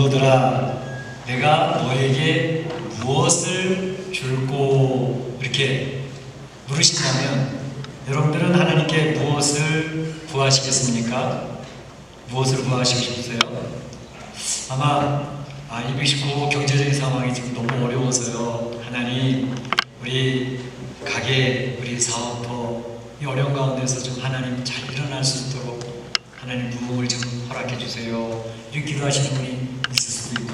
성도들아 내가 너에게 무엇을 줄고 이렇게 물으신다면 여러분들은 하나님께 무엇을 구하시겠습니까? 무엇을 구하시고 싶으세요? 아마 아, 219 경제적인 상황이 지금 너무 어려워서요. 하나님 우리 가게 우리 사업터 이 어려운 가운데서 좀 하나님 잘 일어날 수 있도록 하나님 부흥을 좀 허락해 주세요. 이렇게 기도하시는 분이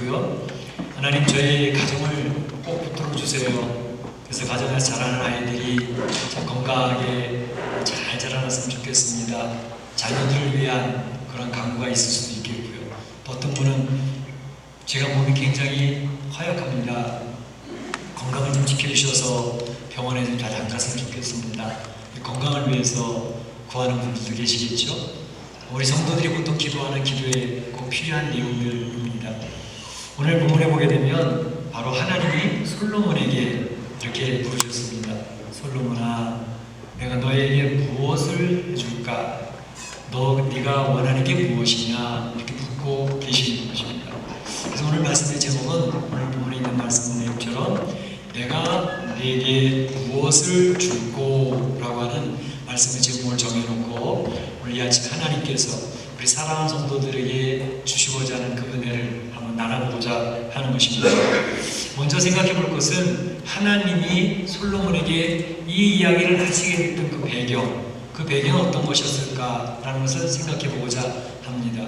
있고요. 하나님 저희 가정을 꼭 붙들어 주세요. 그래서 가정에서 자라는 아이들이 참 건강하게 잘 자라났으면 좋겠습니다. 자녀들을 위한 그런 강구가 있을 수도 있겠고요. 또 어떤 분은 제가 몸이 굉장히 허약합니다. 건강을 좀 지켜주셔서 병원에 좀잘안 갔으면 좋겠습니다. 건강을 위해서 구하는 분들도 계시겠죠? 우리 성도들이 보통 기도하는 기도에 꼭 필요한 내용들입니다. 오늘 본문에 보게 되면 바로 하나님이 솔로몬에게 이렇게 부르셨습니다. 솔로몬아, 내가 너에게 무엇을 해줄까? 너 네가 원하는 게 무엇이냐? 이렇게 묻고 계시는 것입니다. 그래서 오늘 말씀의 제목은 오늘 본문에 있는 말씀 내용처럼 내가 네게 무엇을 줄고 라고 하는 말씀의 제목을 정해놓고 오늘 이 아침 하나님께서 우리 사랑하는 성도들에게 주시고자 하는 그 은혜를 한번 나눠보고자 하는 것입니다. 먼저 생각해 볼 것은 하나님이 솔로몬에게 이 이야기를 하시게 됐던 그 배경, 그 배경은 어떤 것이었을까라는 것을 생각해 보고자 합니다.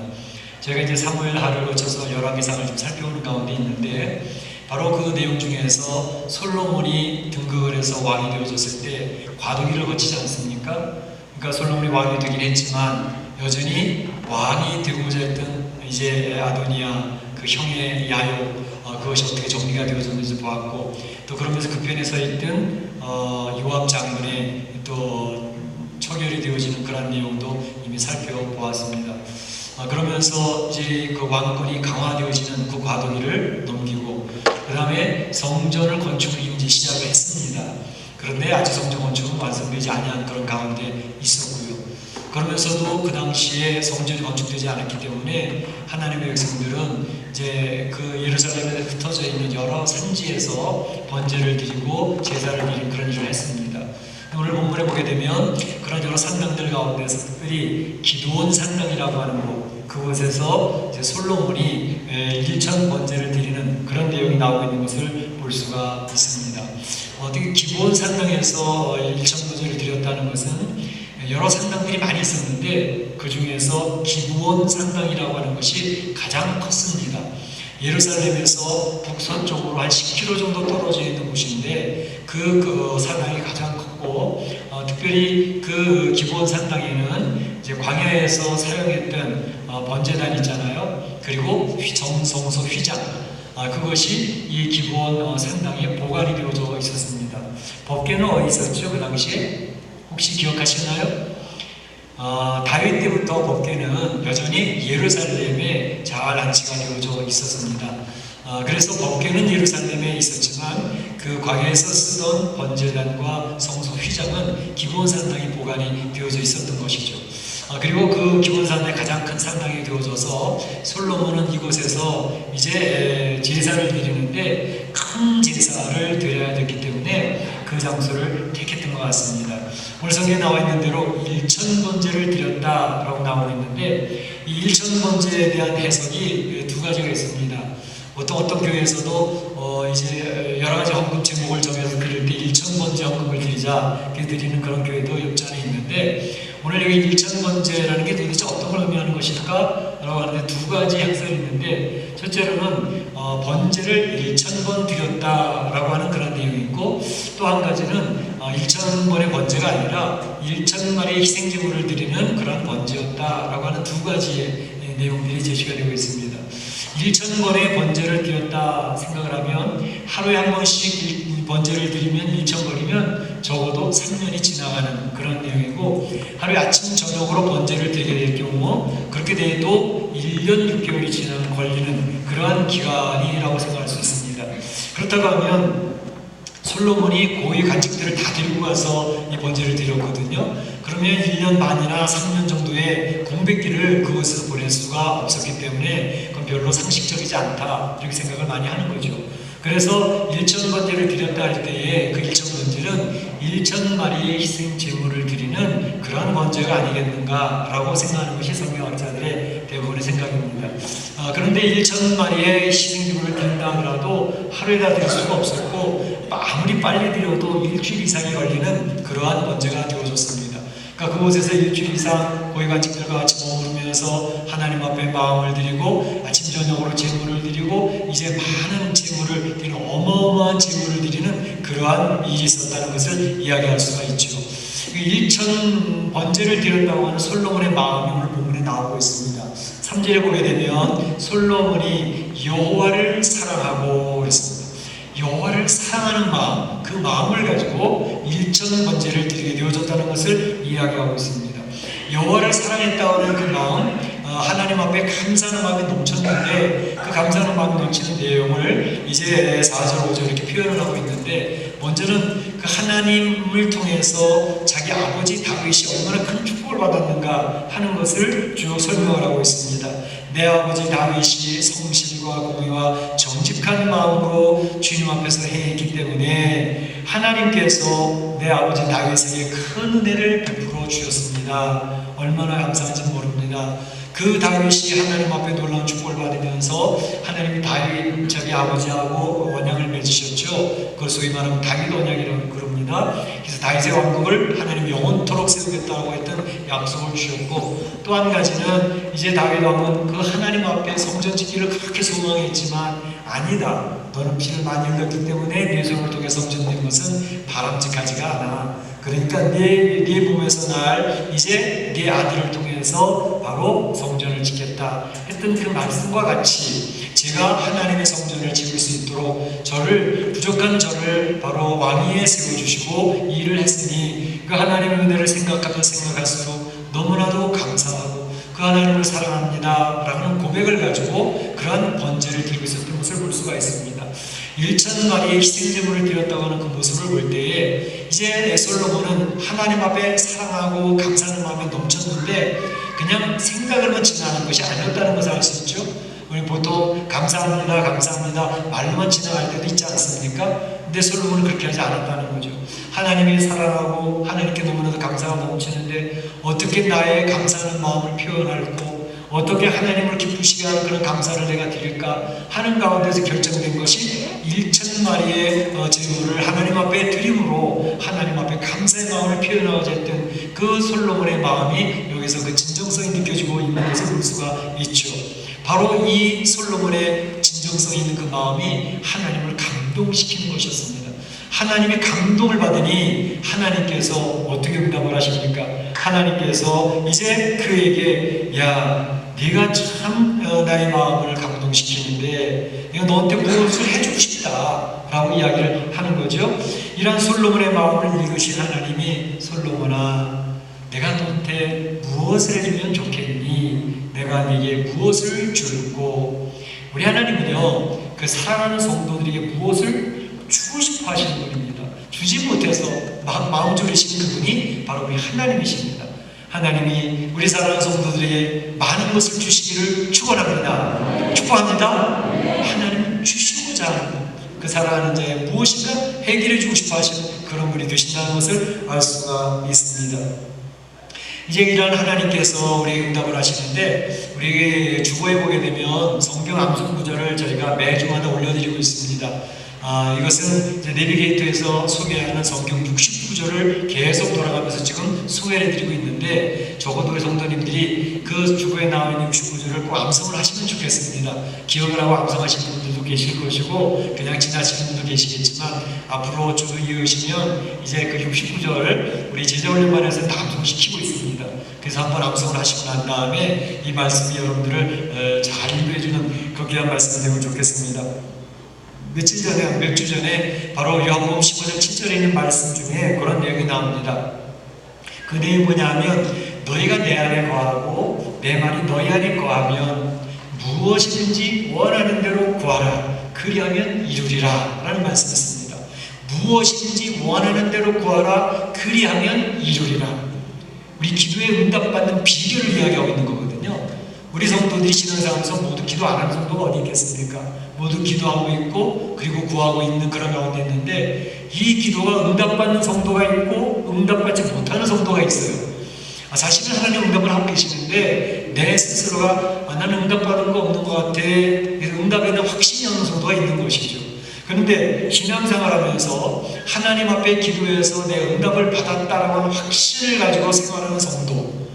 저희가 이제 사무엘 하를 거쳐서 열왕기상을 좀 살펴보는 가운데 있는데 바로 그 내용 중에서 솔로몬이 등극을 해서 왕이 되어졌을 때 과도기를 거치지 않습니까? 그러니까 솔로몬이 왕이 되긴 했지만 여전히 왕이 되고자 했던 이제 아도니아 그 형의 야욕 어, 그것이 어떻게 정리가 되어졌는지 보았고 또 그러면서 그 편에 서 있던 어, 요압 장군의 또 처결이 되어지는 그런 내용도 이미 살펴보았습니다. 어, 그러면서 이제 그 왕권이 강화되어지는 그 과도기를 넘기고 그 다음에 성전을 건축을 이제 시작을 했습니다. 그런데 아직 성전 건축은 완성되지 아니한 그런 가운데 있었고요. 그러면서도 그 당시에 성전이 건축되지 않았기 때문에 하나님의 백성들은 이제 그 예루살렘에 흩어져 있는 여러 산지에서 번제를 드리고 제사를 드리는 그런 일을 했습니다. 오늘 본문에 보게 되면 그런 여러 산당들 가운데서 특별히 기도원 산당이라고 하는 곳 그곳에서 이제 솔로몬이 일천 번제를 드리는 그런 내용이 나오고 있는 것을 볼 수가 있습니다. 어떻게 기본 산당에서 일천 번제를 드렸다는 것은 여러 산당들이 많이 있었는데 그 중에서 기부원 산당이라고 하는 것이 가장 컸습니다. 예루살렘에서 북서쪽으로 한 10km 정도 떨어져 있는 곳인데 그, 그 산당이 가장 컸고 어, 특별히 그 기부원 산당에는 이제 광야에서 사용했던 어, 번제단 있잖아요. 그리고 휘- 정성소 휘장 아, 그것이 이 기부원 어, 산당에 보관이 되어져 있었습니다. 법계는 어디 있었죠? 그 당시에 혹시 기억하시나요? 어, 다윗 때부터 법계는 여전히 예루살렘에 잘 안치가 되어져 있었습니다. 어, 그래서 법계는 예루살렘에 있었지만 그 광야에서 쓰던 번제단과 성소 휘장은 기본 산당이 보관이 되어져 있었던 것이죠. 어, 그리고 그 기본 산당이 가장 큰 산당이 되어져서 솔로몬은 이곳에서 이제 제사를 드리는데 큰 제사를 드려야 됐기 때문에 그 장소를 택했던 것 같습니다. 성경에 나와 있는 대로 일천 번제를 드렸다라고 나오고 있는데 이 일천 번제에 대한 해석이 두 가지가 있습니다. 보통 어떤 교회에서도 어 이제 여러 가지 헌금 제목을 정해서 드릴 때 일천 번제 헌금을 드리자 이렇게 드리는 그런 교회도 없지 않아 있는데 오늘 여기 일천 번제라는 게 도대체 어떤 걸 의미하는 것일까? 라고 하는데 두 가지 해석이 있는데 첫째로는 어, 번제를 일천 번 드렸다라고 하는 그런 내용이 있고 또 한 가지는 어, 일천 번의 번제가 아니라 일천 마리의 희생제물을 드리는 그런 번제였다라고 하는 두 가지의 예, 내용들이 제시가 되고 있습니다. 1천 번의 번제를 드렸다 생각을 하면 하루에 한 번씩 일- 번제를 드리면 1천 번이면 적어도 3년이 지나가는 그런 내용이고 하루에 아침 저녁으로 번제를 드리게 될 경우 그렇게 돼도 1년 6개월이 지나는 걸리는 그러한 기간이라고 생각할 수 있습니다. 그렇다고 하면 솔로몬이 고위 간직들을 다 데리고 가서 이 번제를 드렸거든요. 그러면 1년 반이나 3년 정도의 공백기를 그곳에서 보낼 수가 없었기 때문에 그럼 별로 상식적이지 않다 이렇게 생각을 많이 하는 거죠. 그래서 일천 번제를 드렸다 할 때에 그 일천 번제는 일천 마리의 희생 제물을 드리는 그러한 번제가 아니겠는가라고 생각하는 것이 성경학자들의 대부분의 생각입니다. 아, 그런데 일천 마리의 희생 제물을 드린다 하더라도 하루에 다 드릴 수가 없었고 아무리 빨리 드려도 일주일 이상이 걸리는 그러한 번제가 되어졌습니다. 그러니까 그곳에서 일주일 이상 고위관직들과 같이 머무르면서 하나님 앞에 마음을 드리고 아침 저녁으로 제물을 드리고 이제 많은 제물을 드리는 어마어마한 제물을 드리는 그러한 일이 있었다는 것을 이야기할 수가 있죠. 그 일천 번제를 드렸다고 하는 솔로몬의 마음이 오늘 본문에 나오고 있습니다. 3절에 보게 되면 솔로몬이 여호와를 사랑하고 그랬습니다. 여호와를 사랑하는 마음, 그 마음을 가지고 일천 번제를 드리게 되어졌다는 것을 이야기하고 있습니다. 여호와를 사랑했다고 하는 그 마음, 어, 하나님 앞에 감사하는 마음이 넘쳤는데 그 감사하는 마음이 넘치는 내용을 이제 4절, 5절 이렇게 표현을 하고 있는데 먼저는 그 하나님을 통해서 자기 아버지 다윗이 얼마나 큰 축복을 받았는가 하는 것을 쭉 설명을 하고 있습니다. 내 아버지 다윗이 성 실과 공의와 정직한 마음으로 주님 앞에서 행했기 때문에 하나님께서 내 아버지 다윗에게 큰 은혜를 베풀어 주셨습니다. 얼마나 감사한지 모릅니다. 그 다윗이 하나님 앞에 놀라운 축복을 받으면서 하나님이 다윗 자기 아버지하고 언약을 맺으셨죠. 그걸 소위 말하면 다윗 언약이라고 그 럽니다. 그래서 다윗의 왕국을 하나님 영원토록 세우겠다고 했던 약속을 주셨고 또 한 가지는 이제 다윗 왕은 그 하나님 앞에 성전 짓기를 그렇게 소망했지만 아니다. 너는 피를 많이 흘렸기 때문에 내 손을 통해 성전된 것은 바람직하지가 않아. 그러니까 네, 네 몸에서 날 이제 네 아들을 통해서 바로 성전을 짓겠다 했던 그 말씀과 같이 제가 하나님의 성전을 지을 수 있도록 저를 부족한 저를 바로 왕위에 세워주시고 일을 했으니 그 하나님의 은혜를 생각하면 생각할수록 너무나도 감사하고 그 하나님을 사랑합니다 라는 고백을 가지고 그러한 번제를 드리고 있었던 것을 볼 수가 있습니다. 1천 마리의 희생제물을 드렸다고 하는 그 모습을 볼 때에 이제 솔로몬은 하나님 앞에 사랑하고 감사하는 마음이 넘쳤는데 그냥 생각을만 지나는 것이 아니었다는 것을 알 수 있죠. 우리 보통 감사합니다, 감사합니다 말로만 지나갈 때도 있지 않습니까? 근데 솔로몬은 그렇게 하지 않았다는 거죠. 하나님이 사랑하고 하나님께 너무나도 감사가 넘치는데 어떻게 나의 감사하는 마음을 표현할고 어떻게 하나님을 기쁘시게 하는 그런 감사를 내가 드릴까 하는 가운데서 결정된 것이 1천 마리의 어, 제물을 하나님 앞에 드림으로 하나님 앞에 감사의 마음을 표현하고자 했던 그 솔로몬의 마음이 여기서 그 진정성이 느껴지고 있는 것을 볼 수가 있죠. 바로 이 솔로몬의 진정성 있는 그 마음이 하나님을 감동시키는 것이었습니다. 하나님의 감동을 받으니 하나님께서 어떻게 응답을 하십니까? 하나님께서 이제 그에게 야 네가 참 어, 나의 마음을 감동시키는데 내가 너한테 무엇을 해주고 싶다 라고 이야기를 하는 거죠. 이런 솔로몬의 마음을 읽으신 하나님이 솔로몬아 내가 너한테 무엇을 해주면 좋겠니? 무엇을 줄고 우리 하나님은요 그 사랑하는 성도들에게 무엇을 주고 싶어 하시는 분입니다. 주지 못해서 마, 마음 졸이시는 그분이 바로 우리 하나님이십니다. 하나님이 우리 사랑하는 성도들에게 많은 것을 주시기를 축원합니다. 축복합니다. 하나님 주시고자 하는 그 사랑하는 자의 무엇인가 해결해 주고 싶어 하시는 그런 분이 되신다는 것을 알 수가 있습니다. 이제 이런 하나님께서 우리 응답을 하시는데 우리 주보에 보게 되면 성경 암송 구절을 저희가 매주마다 올려드리고 있습니다. 아, 이것은 내비게이터에서 소개하는 성경 69절을 계속 돌아가면서 지금 소개를 해드리고 있는데 적어도 우리 성도님들이 그 주보에 나와 있는 69 절을 꼭 암송을 하시면 좋겠습니다. 기억을 하고 암송하시는 분들도 계실 것이고 그냥 지나치는 분도 계시겠지만 앞으로 쭉 이으시면 이제 그 69절 우리 제자훈련반에서 다 암송시키고 있습니다. 그래서 한번 암송을 하시고 난 다음에 이 말씀이 여러분들을 어, 잘 인도해주는 그 귀한 말씀이 되면 좋겠습니다. 며칠 전에, 몇 주 전에 바로 요한복음 15장 7절에 있는 말씀 중에 그런 내용이 나옵니다. 그 내용이 뭐냐면 너희가 내 안에 거하고 내 말이 너희 안에 거하면 무엇이든지 원하는 대로 구하라. 그리하면 이루리라. 라는 말씀이었습니다. 무엇이든지 원하는 대로 구하라. 그리하면 이루리라. 우리 기도에 응답받는 비결을 이야기하고 있는 거거든요. 우리 성도들이 신앙생활하면서 모두 기도 안 하는 성도가 어디 있겠습니까? 모두 기도하고 있고 그리고 구하고 있는 그런 가운데 있는데 이 기도가 응답받는 성도가 있고 응답받지 못하는 성도가 있어요. 아, 사실은 하나님 응답을 하고 계시는데 내 스스로가 아, 나는 응답받은 거 없는 것 같아. 응답에 대한 확신이 없는 성도가 있는 것이죠. 그런데 신앙생활하면서 하나님 앞에 기도해서 내 응답을 받았다라고 하는 확신을 가지고 생활하는 성도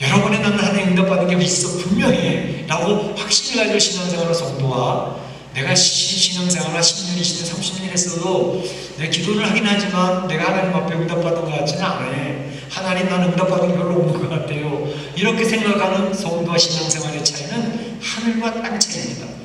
여러분의 나는 하나님 응답받은 게 있어 분명해 라고 확신을 가지고 신앙생활하는 성도와 내가 시- 신앙생활을 10년이시든 30년 했어도 내 기도를 하긴 하지만 내가 하나님 앞에 응답받은 것 같지는 않아 하나님 나는 응답받은 게 별로 없는 것 같아요 이렇게 생각하는 성도와 신앙생활의 차이는 하늘과 땅 차이입니다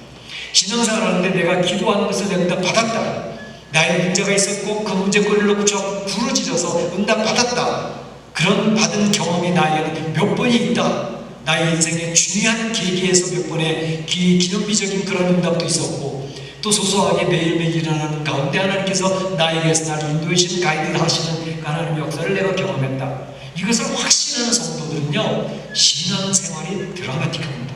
신앙생활 하는데 내가 기도하는 것을 내가 응답 받았다. 나의 문제가 있었고 그 문제거리를 저 부르짖어서 응답 받았다. 그런 받은 경험이 나에게는 몇 번이 있다. 나의 인생의 중요한 계기에서 몇 번의 기, 기념비적인 그런 응답도 있었고 또 소소하게 매일매일 일어나는 가운데 하나님께서 나에게서 나를 인도해 주시는 가이드를 하시는 그 하나님의 역사를 내가 경험했다. 이것을 확신하는 성도들은요 신앙생활이 드라마틱합니다.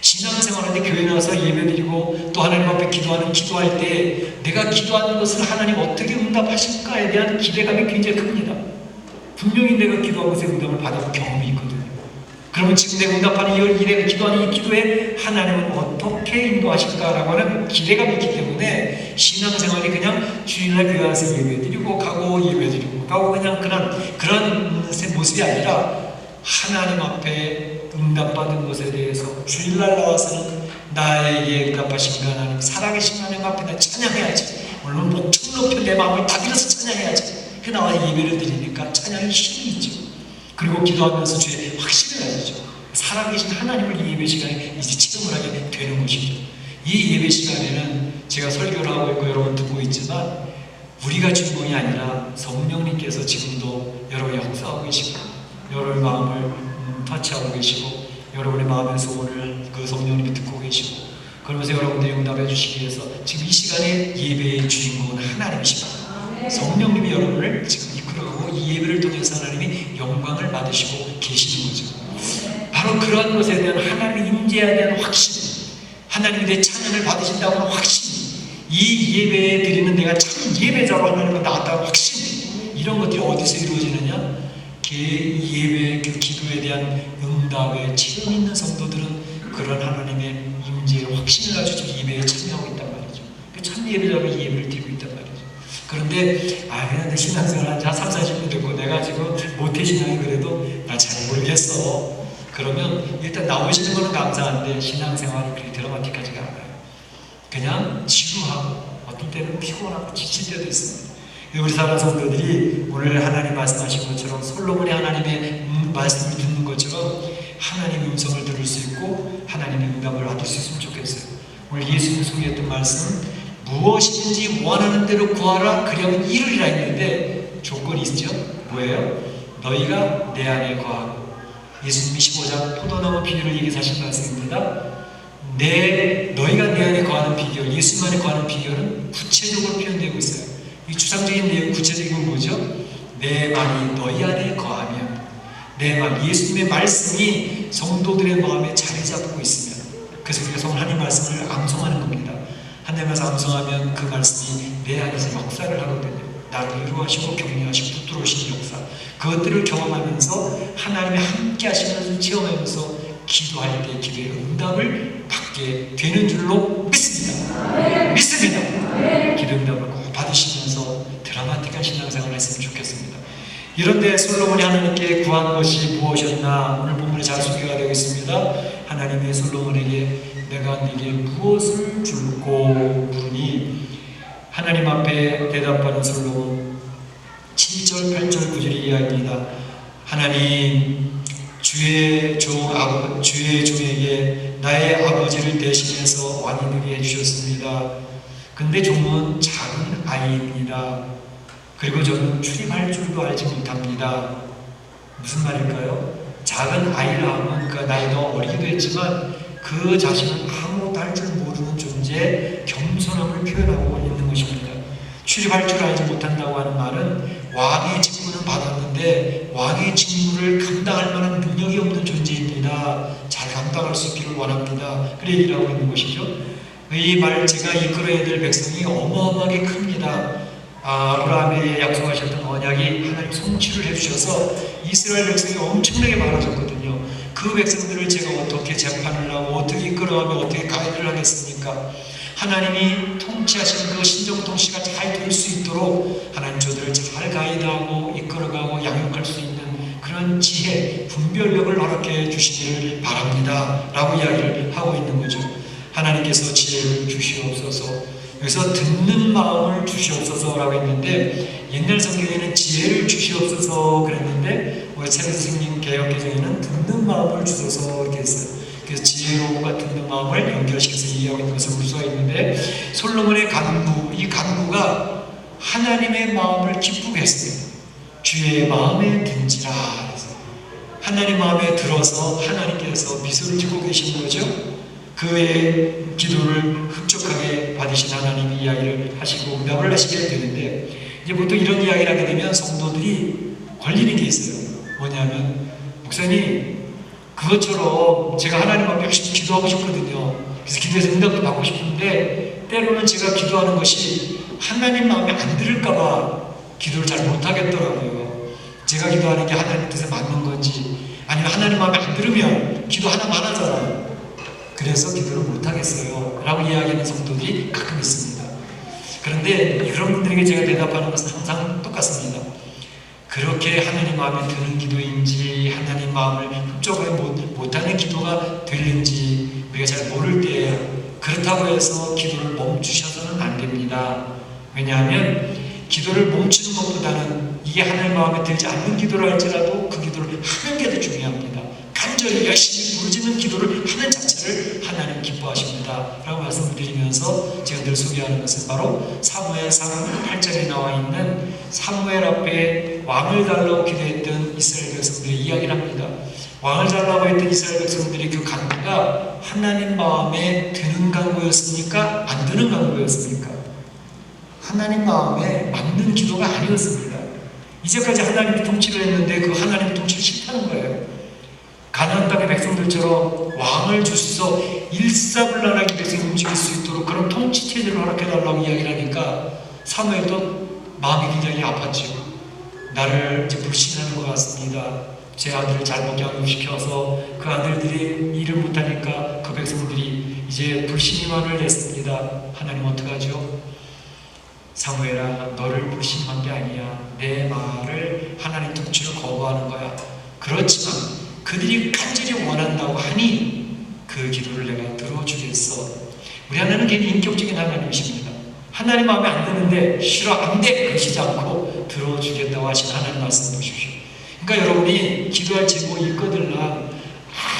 신앙생활할 때 교회 나와서 예배드리고 또 하나님 앞에 기도하는 기도할 때 내가 기도하는 것을 하나님 어떻게 응답하실까에 대한 기대감이 굉장히 큽니다. 분명히 내가 기도하고 서 응답을 받아본 경험이 있거든요. 그러면 지금 내가 응답하는 이 내가 기도하는 이 기도에 하나님은 어떻게 인도하실까라고 하는 기대감이 있기 때문에 신앙생활이 그냥 주일날 교회 와서 예배드리고 가고 예배드리고 가고 그냥 그런 그런 모습이 아니라 하나님 앞에 응답받은 것에 대해서 주일날 나와서는 나에게 응답하신 그 하나님 살아계신 하나님 앞에 나 찬양해야지. 물론 목청 높여 내 마음을 다 빌어서 찬양해야지. 그 나와 예배를 드리니까 찬양이 힘이 있죠 그리고 기도하면서 주의 확신을 가지죠. 살아계신 하나님을 이 예배 시간에 이제 체험을 하게 되는 것이죠. 이 예배 시간에는 제가 설교를 하고 있고 여러분 듣고 있지만 우리가 주인공이 아니라 성령님께서 지금도 여러분 역사하고 계시고 여러분의 마음을 음, 터치하고 계시고 여러분의 마음의 소원을 그 성령님이 듣고 계시고 그러면서 여러분들이 응답해 주시기 위해서 지금 이 시간에 예배의 주인공은 하나님이십니다. 성령님이 여러분을 지금 이끌어가고 이 예배를 통해서 하나님이 영광을 받으시고 계시는 거죠. 바로 그러한 것에 대한 하나님의 임재에 대한 확신, 하나님에 대해 찬양을 받으신다고 하는 확신, 이 예배에 드리는 내가 참 예배자로 하나님과 나왔다는 확신, 이런 것들이 어디서 이루어지느냐? 그 예배, 그 기도에 대한 응답에 체험 있는 성도들은 그런 하나님의 임재의 확신을 가지고 예배에 참여하고 있단 말이죠. 그참 예배자로 이 예배를 드리고 있단 말이죠. 그런데 아 그냥 내 신앙생활 한지 3, 40년 됐고 내가 지금 모태신앙이 그래도 나 잘 모르겠어. 그러면 일단 나오시는 거는 감사한데 신앙생활이 그렇게 드라마틱하지가 않아요. 그냥 지루하고 어떤 때는 피곤하고 지칠 때도 있습니다. 우리 사랑 성도들이 오늘 하나님 말씀하신 것처럼 솔로몬이 하나님의 음, 말씀을 듣는 것처럼 하나님의 음성을 들을 수 있고 하나님의 응답을 받을 수 있으면 좋겠어요. 오늘 예수님 소개했던 말씀 무엇이든지 원하는 대로 구하라 그리하면 이루리라 했는데 조건이 있죠. 뭐예요? 너희가 내 안에 거하고 예수님이 15장 포도나무 비유를 얘기하신 말씀입니다. 내 너희가 내 안에 거하는 비결, 예수님 안에 거하는 비결은 구체적으로 표현되고 있어요. 이 추상적인 내용, 구체적인 건 뭐죠? 내 말이 너희 안에 거하면 내 말, 예수님의 말씀이 성도들의 마음에 자리 잡고 있으면 그래서 우리가 성 하나님 말씀을 암송하는 겁니다. 하나님 말씀 암송하면 그 말씀이 내 안에서 역사를 하거든요. 나를 위로하시고 격려하시고 붙들어오시는 역사 그것들을 경험하면서 하나님이 함께 하시는 체험하면서 기도할 때 기도의 응답을 받게 되는 줄로 믿습니다. 믿습니다. 기도 응답을 꼭 받으시면서 드라마틱한 신앙생활을 했으면 좋겠습니다. 이런데 솔로몬이 하나님께 구한 것이 무엇이었나 오늘 본문에 잘 소개가 되고 있습니다. 하나님의 솔로몬에게 내가 네게 무엇을 줄고 물으니 하나님 앞에 대답하는 솔로몬 7절 8절 9절이 이야기입니다. 하나님 주의 종 아버 주의 종에게 나의 아버지를 대신해서 왕이 되게 해주셨습니다. 근데 종은 작은 아이입니다. 그리고 저는 출입할 줄도 알지 못합니다. 무슨 말일까요? 작은 아이라 하면 그 나이도 어리기도 했지만 그 자신은 아무것도 할 줄 모르는 존재 겸손함을 표현하고 있는 것입니다. 출입할 줄 알지 못한다고 하는 말은 왕의 직분을 받았는데 왕의 직무를 감당할 만한 능력이 없는 존재입니다. 잘 감당할 수 있기를 원합니다. 그래 얘기를 하고 있는 것이죠. 이 말 제가 이끌어야 될 백성이 어마어마하게 큽니다. 아, 아브라함에게 약속하셨던 언약이 하나님 성취를 해주셔서 이스라엘 백성이 엄청나게 많아졌거든요. 그 백성들을 제가 어떻게 재판을 하고 어떻게 이끌어가며 어떻게 가이드를 하겠습니까? 하나님이 통치하신 그 신정통치가 잘 될 수 있도록 하나님 저들을 잘 가이드하고 이끌어가고 양육할 수 있는 그런 지혜, 분별력을 허락해 주시기를 바랍니다. 라고 이야기를 하고 있는 거죠. 하나님께서 지혜를 주시옵소서. 여기서 듣는 마음을 주시옵소서라고 했는데 옛날 성경에는 지혜를 주시옵소서 그랬는데 우리 세례 스님 개혁 개정에는 듣는 마음을 주소서 이렇게 했어요. 그래서 지혜로움과 듣는 마음을 연결시켜서 이해하고 있는 것을 볼 수가 있는데 솔로몬의 간구, 이 간구가 하나님의 마음을 기쁘게 했어요. 주의 마음에 든지라 하나님 마음에 들어서 하나님께서 미소를 짓고 계신 거죠. 그의 기도를 흡족하게 받으신 하나님이 이야기를 하시고 응답을 하시게 되는데 이제 보통 이런 이야기를 하게 되면 성도들이 걸리는 게 있어요. 뭐냐면 목사님 그것처럼 제가 하나님 앞에 기도하고 싶거든요. 그래서 기도해서 응답도 받고 싶은데 때로는 제가 기도하는 것이 하나님 마음에 안 들을까봐 기도를 잘 못하겠더라고요. 제가 기도하는 게 하나님 뜻에 맞는 건지 아니면 하나님 마음에 안 들으면 기도 하나만 하잖아요. 그래서 기도를 못하겠어요. 라고 이야기하는 성도들이 가끔 있습니다. 그런데 이런 분들에게 제가 대답하는 것은 항상 똑같습니다. 그렇게 하나님 마음에 드는 기도인지 하나님 마음을 흡족하게 못, 못하는 기도가 되는지 우리가 잘 모를 때 그렇다고 해서 기도를 멈추셔서는 안 됩니다. 왜냐하면 기도를 멈추는 것보다는 이게 하나님 마음에 들지 않는 기도를 할지라도 그 기도를 하는 게 더 중요합니다. 간절히 열심히 부르짖는 기도를 하는 자체를 하나님 기뻐하십니다. 라고 말씀을 드리면서 제가 늘 소개하는 것은 바로 사무엘상 8절에 나와 있는 사무엘 앞에 왕을 달라고 기도했던 이스라엘 백성들의 이야기를 합니다. 왕을 달라고 했던 이스라엘 백성들이 그 간구가 하나님 마음에 드는 간구였습니까? 안 드는 간구였습니까? 하나님 마음에 맞는 기도가 아니었습니다. 이제까지 하나님이 통치를 했는데 그 하나님 통치를 싫다는 거예요. 가나안 땅의 백성들처럼 왕을 주셔서 일사불란하게 백성이 움직일 수 있도록 그런 통치 체제를 허락해 달라고 이야기를 하니까 사무엘도 마음이 굉장히 아팠죠. 나를 이제 불신하는 것 같습니다. 제 아들을 잘못 양육시켜서 그 아들들이 일을 못하니까 그 백성들이 이제 불신임한을 냈습니다. 하나님 어떡하죠? 사무엘아 너를 불신한 게 아니야. 내 말을 하나님 통치를 거부하는 거야. 그렇지만 그들이 간절히 원한다고 하니 그 기도를 내가 들어주겠어. 우리 하나님은 괜히 인격적인 하나님이십니다. 하나님 마음에 안 드는데 싫어 안돼 그러시지 않고 들어주겠다고 하신 하나님 말씀 보십시오. 그러니까 여러분이 기도할 제목이 있거들라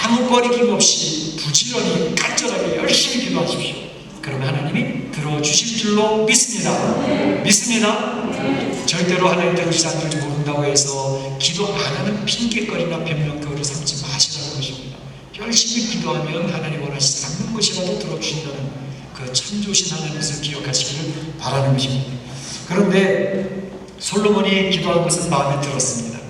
아무 꺼리낌 없이 부지런히 간절하게 열심히 기도하십시오. 그러면 하나님이 들어주실 줄로 믿습니다. 믿습니다. 절대로 하나님 들으시지 않을 줄 모른다고 해서 기도 안 하는 핑계거리나 변명거리 삼지 마시라는 것입니다. 열심히 기도하면 하나님 원하시지 않는 것이라도 들어주신다는 그 참조신 하나님을 기억하시기를 바라는 것입니다. 그런데 솔로몬이 기도한 것은 마음에 들었습니다.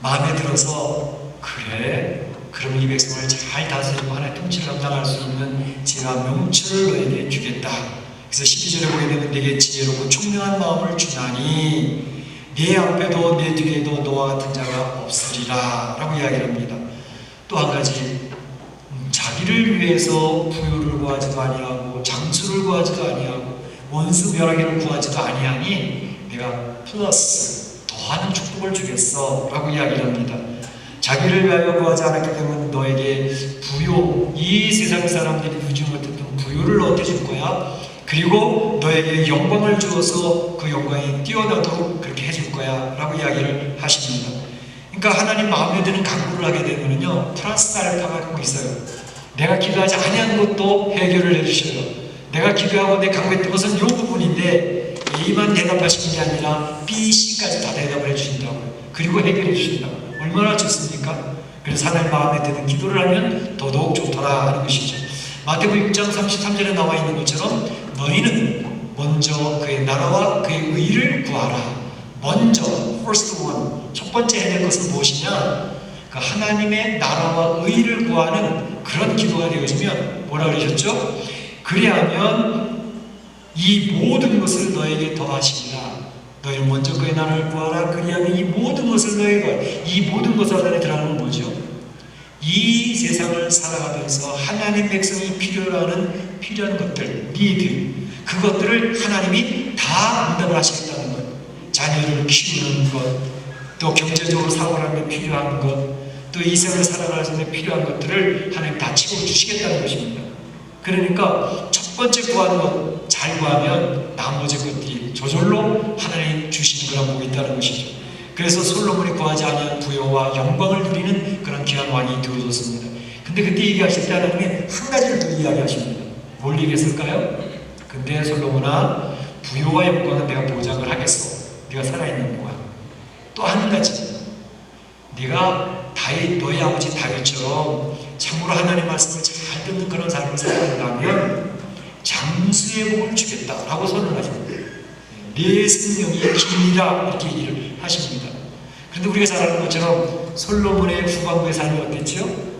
마음에 들어서 그래 그럼 이 백성을 잘 다스리고 하나의 통치를 감당할 수 있는 제가 명철을 너에게 주겠다. 그래서 12절에 보게 되면 내게 지혜롭고 총명한 마음을 주나니 내 앞에도 내 뒤에도 너와 같은 자가 없으리라 라고 이야기를 합니다. 또 한 가지 음, 자기를 위해서 부유를 구하지도 아니하고 장수를 구하지도 아니하고 원수 멸하기를 구하지도 아니하니 내가 플러스 더하는 축복을 주겠어 라고 이야기를 합니다. 자기를 위하여 구하지 않았기 때문에 너에게 부요, 이 세상 사람들이 누지 못했던 부요를 얻어줄 거야. 그리고 너에게 영광을 주어서 그 영광이 뛰어나도록 그렇게 해줄 거야. 라고 이야기를 하십니다. 그러니까 하나님 마음에 드는 강구를 하게 되면요. 플러스 알파가 있어요. 내가 기도하지 아니한 것도 해결을 해주셔요. 내가 기도하고 내 강구했던 것은 이 부분인데 A만 대답하시는 게 아니라 B, C까지 다 대답을 해주신다고요. 그리고 해결해 주신다고요. 얼마나 좋습니까? 그래서 하나님 마음에 드는 기도를 하면 더더욱 좋더라 하는 것이죠. 마태복음 6장 33절에 나와 있는 것처럼 너희는 먼저 그의 나라와 그의 의를 구하라. 먼저 first one 첫 번째 될 것은 무엇이냐? 그 하나님의 나라와 의를 구하는 그런 기도가 되어지면 뭐라 그러셨죠? 그리하면 이 모든 것을 너에게 더하시리라. 너희는 먼저 그의 나라를 구하라. 그리하면 이 모든 것을 더하. 이 모든 것을 안에 들어가는 건 뭐죠? 이 세상을 살아가면서 하나님 백성이 필요로 하는 필요한 것들, 니드, 그것들을 하나님이 다 응답을 하시겠다는 것. 자녀를 키우는 것, 또 경제적으로 데 필요한 것, 또 이 세상을 살아가는 데 필요한 것들을 하나님 다 채워주시겠다는 것입니다. 그러니까 첫 번째 구하는 것 잘 구하면 나머지 것들이 저절로 하나님 주시는 거라 보고 있다는 것이죠. 그래서 솔로몬이 구하지 않은 부여와 영광을 누리는 그런 귀한 왕이 되어졌습니다. 근데 그때 얘기하실 때 하나님이 한 가지를 더 이야기하십니다. 뭘 얘기했을까요? 근데 솔로몬아 부여와 영광은 내가 보장을 하겠어. 네가 살아있는 동안. 또 한 가지. 네가 다윗 너희 아버지 다윗처럼 참으로 하나님 말씀을 잘 듣는 그런 삶을 살아간다면 장수의 복을 주겠다라고 선언하십니다. 내 생명이 길이라 이렇게 얘기를 하십니다. 그런데 우리가 잘 아는 것처럼 솔로몬의 후반부의 삶이 어땠죠?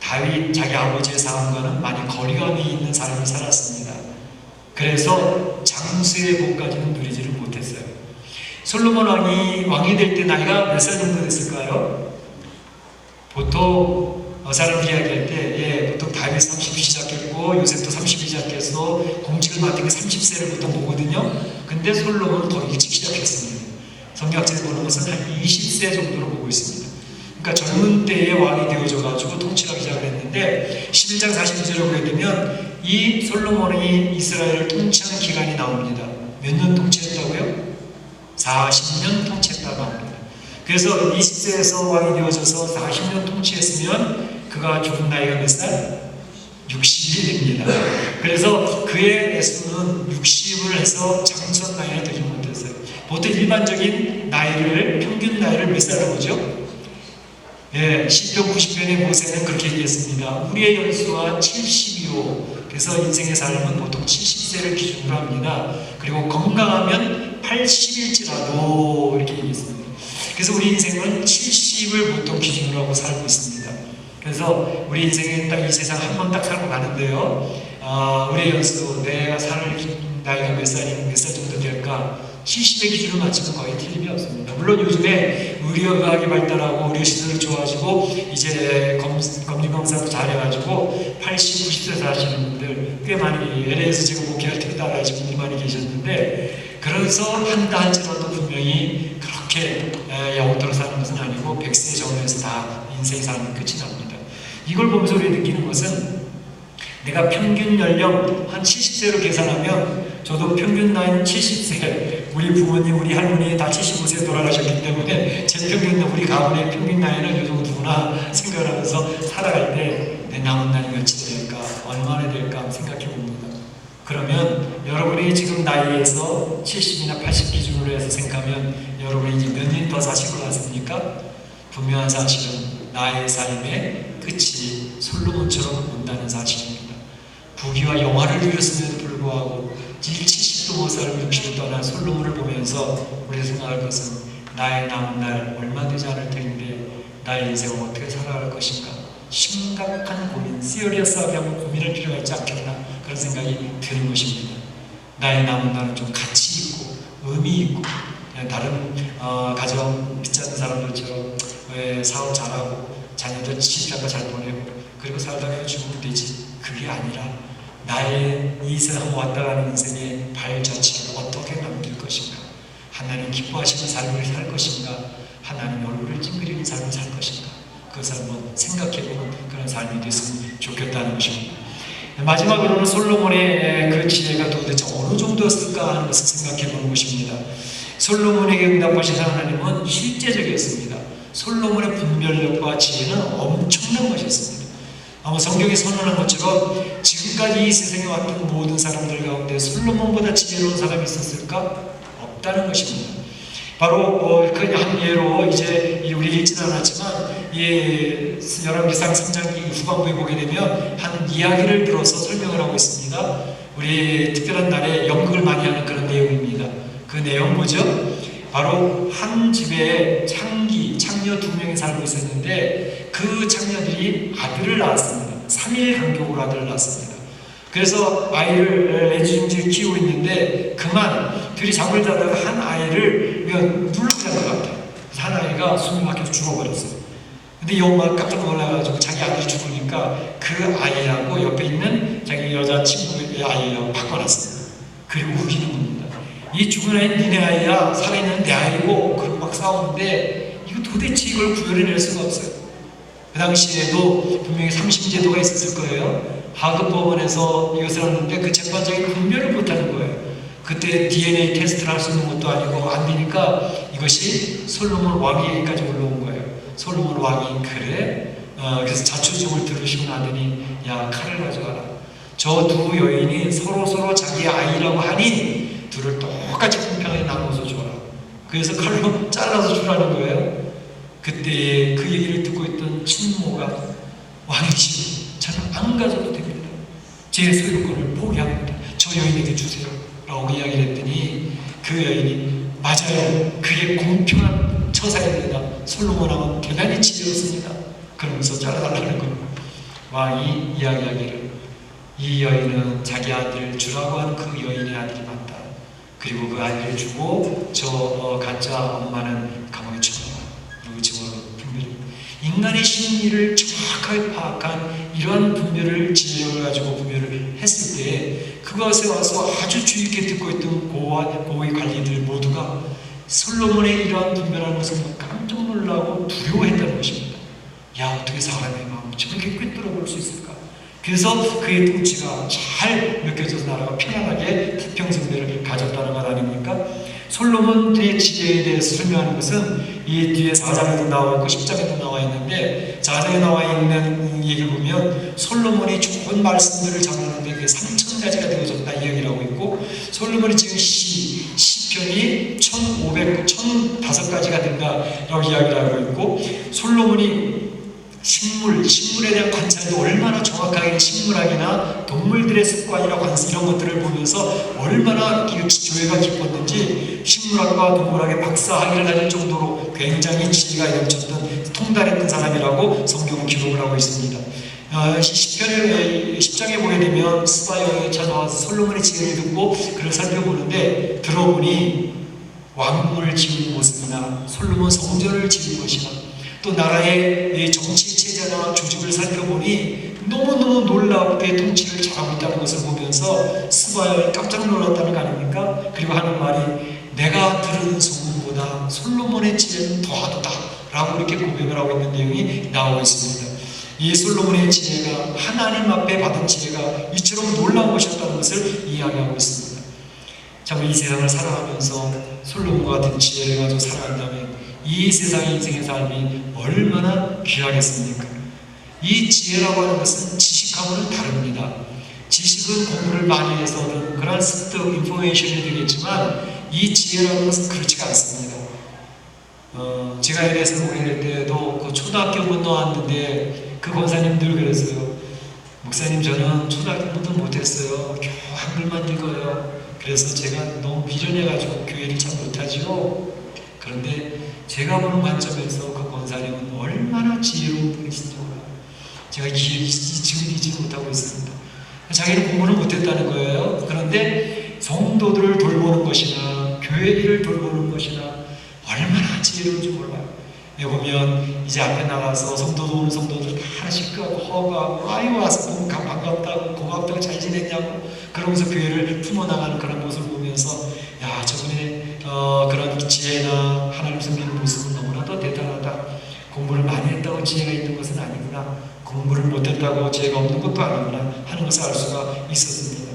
다윗 자기 아버지의 삶과는 많이 거리감이 있는 삶을 살았습니다. 그래서 장수의 복까지는 누리지를 못했어요. 솔로몬 왕이 왕이 될 때 나이가 몇 살 정도 됐을까요? 보통 어, 사람들이 이야기할 때, 예, 보통 다윗 30 시작했고 요셉도 30 시작해서 공직을 맡은 게 30세를 보통 보거든요. 근데 솔로몬은 더 일찍 시작했습니다. 성경학자에 보는 것은 한 20세 정도로 보고 있습니다. 그러니까 젊은 때에 왕이 되어져 가지고 통치하기 시작을 했는데 11장 42절을 보게 되면 이 솔로몬이 이스라엘을 통치한 기간이 나옵니다. 몇 년 통치했다고요? 40년 통치했다고 합니다. 그래서 20세에서 왕이 되어져서 40년 통치했으면 그가 죽은 나이가 몇 살? 60이 됩니다. 그래서 그의 애수는 60을 해서 장수한 나이가 되지 못했어요. 보통 일반적인 나이를, 평균 나이를 몇 살로 보죠? 예, 10편 90편의 모세는 그렇게 얘기했습니다. 우리의 연수は 70이요. 그래서 인생의 삶은 보통 70세를 기준으로 합니다. 그리고 건강하면 80일지라도 이렇게 얘기했습니다. 그래서 우리 인생은 70을 보통 기준으로 하고 살고 있습니다. 그래서 우리 인생에 딱 이 세상 한 번 딱 살고 가는데요. 아, 우리의 연수, 내가 살 나이가 몇 살이 몇 살 정도 될까? 70의 기준을 맞추면 거의 틀림이 없습니다. 물론 요즘에 의료의학이 발달하고 의료시설이 좋아지고 이제 검, 검진검사도 잘해가지고 80, 90세 사시는 분들 꽤 많이 LA에서 지금 목회할 때 따라하시는 분들이 많이 계셨는데 그래서 한다 할지라도 분명히 그렇게 영원토록 사는 것은 아니고 100세 전후에서 다 인생의 삶은 끝이 납니다. 이걸 보면서 우리 느끼는 것은 내가 평균 연령 한 70세로 계산하면 저도 평균 나이는 70세 우리 부모님 우리 할머니 다 75세 돌아가셨기 때문에 제 평균 우리 가문의 평균 나이는 이 정도구나 생각을 하면서 살아갈 때 내 남은 날이 며칠 될까 얼마나 될까 생각해 봅니다. 그러면 여러분이 지금 나이에서 70이나 80 기준으로 해서 생각하면 여러분이 이제 몇 년 더 사시고 났습니까? 분명한 사실은 나의 삶의 끝이 솔로몬처럼 온다는 사실입니다. 부귀와 영화를 누렸음에도 불구하고 일 70도 못 살고 60을 떠난 솔로몬을 보면서 우리가 생각할 것은 나의 남은 날 얼마 되지 않을 텐데 나의 인생을 어떻게 살아갈 것인가 심각한 고민, 시어리어스하게 한번 고민할 필요가 있지 않겠나 그런 생각이 드는 것입니다. 나의 남은 날은 좀 가치 있고 의미 있고 다른 어, 가정 믿지 않는 사람들처럼 왜 사업 잘하고 자녀들 시집장가 잘 보내고 그리고 살다가 죽으면 되지 그게 아니라 나의 이 세상 왔다 가는 인생의 발자취를 어떻게 남길 것인가 하나님 기뻐하시는 삶을 살 것인가 하나님 얼굴을 찡그리는 삶을 살 것인가 그것을 한번 생각해보는 그런 삶이 됐으면 좋겠다는 것입니다. 마지막으로는 솔로몬의 그 지혜가 도대체 어느 정도였을까 하는 것을 생각해보는 것입니다. 솔로몬에게 응답하신 하나님은 실제적이었습니다. 솔로몬의 분별력과 지혜는 엄청난 것이었습니다. 아마 성경에 선언한 것처럼 지금까지 이 세상에 왔던 모든 사람들 가운데 솔로몬보다 지혜로운 사람이 있었을까? 없다는 것입니다. 바로 어, 그한 예로 이제 우리 읽지는 않았지만 예, 열왕기상 3장 후반부에 보게 되면 한 이야기를 들어서 설명을 하고 있습니다. 우리 특별한 날에 연극을 많이 하는 그런 내용입니다. 그 내용 뭐죠? 바로 한 집에 창기, 창녀 두 명이 살고 있었는데 그 창녀들이 아들을 낳았습니다. 3일 간격으로 아들을 낳습니다. 그래서 아이를 애지중지 키우고 있는데 그만 둘이 잠을 자다가 한 아이를 누르고 잔것 같아요. 한 아이가 숨이 막혀서 죽어버렸어요. 근데 이 엄마가 깜짝 놀라가지고 자기 아들이 죽으니까 그 아이하고 옆에 있는 자기 여자친구의 아이하고 바꿔놨어요. 그리고 우기는 겁니다. 이 죽은 아이는 니네 아이야, 살아있는 내 아이고, 그리고 막 싸우는데 이거 도대체 이걸 구별해낼 수가 없어요. 그 당시에도 분명히 삼심제도가 있었을 거예요. 하급법원에서 이것을 하는데 그 재판장이 분별을 못하는 거예요. 그때 DNA 테스트를 할 수 있는 것도 아니고 안 되니까 이것이 솔로몬 왕에게까지 올라온 거예요. 솔로몬 왕이 그래? 어, 그래서 자초지종을 들으시고 나더니 야 칼을 가져와라. 저 두 여인이 서로 서로 자기 아이라고 하니 둘을 똑 같이 공평하게 나눠서 줘라. 그래서 칼로 잘라서 주라는 거예요. 그때 그 얘기를 듣고 있던 친모가 왕이시니 저는 안 가져도 됩니다. 제 소유권을 포기합니다. 저 여인에게 주세요. 라고 이야기를 했더니 그 여인이 맞아요. 그게 공평한 처사입니다. 솔로몬왕은 대단히 지혜롭습니다. 그러면서 잘라달라는 겁니다. 왕이 이야기하기를 이 여인은 자기 아들을 주라고 하는 그 여인의 아들이 맞다. 그리고 그 아이를 주고 저 어, 가짜 엄마는 감옥에 쳐넣어. 그리고 집어넣어 분별이 인간의 심리를 정확하게 파악한 이러한 분별을 진리를 가지고 분별을 했을 때 그것에 와서 아주 주의 깊게 듣고 있던 고와 고위 관리들 모두가 솔로몬의 이러한 분별하는 것을 깜짝 놀라고 두려워했다는 것입니다. 야 어떻게 사람의 마음을 저렇게 꿰뚫어 볼 수 있을까? 그래서 그의 통치가 잘 느껴져서 나라가 편안하게 태평성대를 가졌다는 것 아닙니까? 솔로몬의 지혜에 대해서 설명하는 것은 이 뒤에 4장에도 나와 있고 10장에도 나와 있는데 4장에 나와 있는 얘기를 보면 솔로몬이 좋은 말씀들을 전하는데 그게 3천 가지가 되어졌다 이 얘기를 하고 있고 솔로몬이 지금 시, 시편이 1500, 1005가지가 된다라고 이야기를 하고 있고 솔로몬이 식물, 식물에 대한 관찰도 얼마나 정확하게 식물학이나 동물들의 습관이나 관습 이런 것들을 보면서 얼마나 이 교회가 기뻤는지 식물학과 동물학의 박사학위를 가질 정도로 굉장히 지혜가 넘쳤던 통달했던 사람이라고 성경은 기록을 하고 있습니다. 어, 10편에, 10장에 보게 되면 스바이어에 찾아와서 솔로몬의 지혜를 듣고 그를 살펴보는데 들어보니 왕궁을 지은 모습이나 솔로몬 성전을 지은 것이나 또 나라의 정치 체제나 조직을 살펴보니 너무너무 놀랍게 통치를 잘하고 있다는 것을 보면서 스바야에 깜짝 놀랐다는 거 아닙니까? 그리고 하는 말이 내가 들은 소문보다 솔로몬의 지혜는 더하도다 라고 이렇게 고백을 하고 있는 내용이 나오고 있습니다. 이 솔로몬의 지혜가 하나님 앞에 받은 지혜가 이처럼 놀라운 것이었다는 것을 이야기하고 있습니다. 참 이 세상을 살아가면서 솔로몬과 같은 지혜를 가지고 살아간다면 이 세상의 인생의 삶이 얼마나 귀하겠습니까? 이 지혜라고 하는 것은 지식하고는 다릅니다. 지식은 공부를 많이 해서 얻은 그런 습득, 인포메이션이 되겠지만 이 지혜라는 것은 그렇지가 않습니다. 어, 제가 LS를 오게 때도 그 초등학교 건너왔는데 그 권사님들 그랬어요. 목사님 저는 초등학교도 못했어요. 겨우 한글만 읽어요. 그래서 제가 너무 미련해가지고 교회를 참 못하죠. 그런데 제가 보는 관점에서 그 권사님은 얼마나 지혜로운 몰라요. 제가 이, 지금 잊지 못하고 있습니다. 자기는 공부를 못했다는 거예요. 그런데 성도들을 돌보는 것이나 교회 일을 돌보는 것이나 얼마나 지혜로운지 몰라요. 여기 보면 이제 앞에 나가서 성도도 오는 성도들 다 하나씩 끄고 허가하고 아유 와서 보면 반갑다고 고맙다고 잘 지냈냐고 그러면서 교회를 품어나가는 그런 모습을 보면서 야 저분의 어, 그런 지혜나 하나님 섬기는 모습은 너무나도 대단하다. 공부를 지혜가 있는 것은 아니구나. 공부를 못했다고 지혜가 없는 것도 아니구나 하는 것을 알 수가 있었습니다.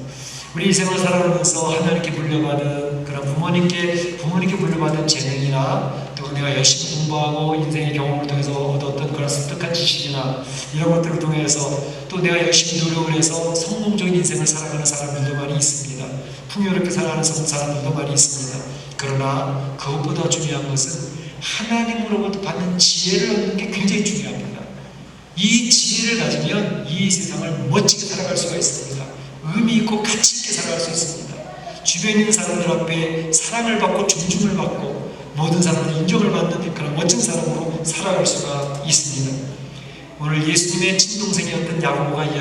우리 인생을 살아가면서 하나님께 물려받은 그런 부모님께 부모님께 물려받은 재능이나 또 내가 열심히 공부하고 인생의 경험을 통해서 얻었던 그런 습득한 지식이나 이런 것들을 통해서 또 내가 열심히 노력을 해서 성공적인 인생을 살아가는 사람들도 많이 있습니다. 풍요롭게 살아가는 사람들도 많이 있습니다. 그러나 그것보다 중요한 것은 하나님으로부터 받는 지혜를 얻는 게 굉장히 중요합니다. 이 지혜를 가지면 이 세상을 멋지게 살아갈 수가 있습니다. 의미 있고 가치 있게 살아갈 수 있습니다. 주변에 있는 사람들 앞에 사랑을 받고 존중을 받고 모든 사람들 인정을 받는 그런 멋진 사람으로 살아갈 수가 있습니다. 오늘 예수님의 친동생이었던 야고보가 이야기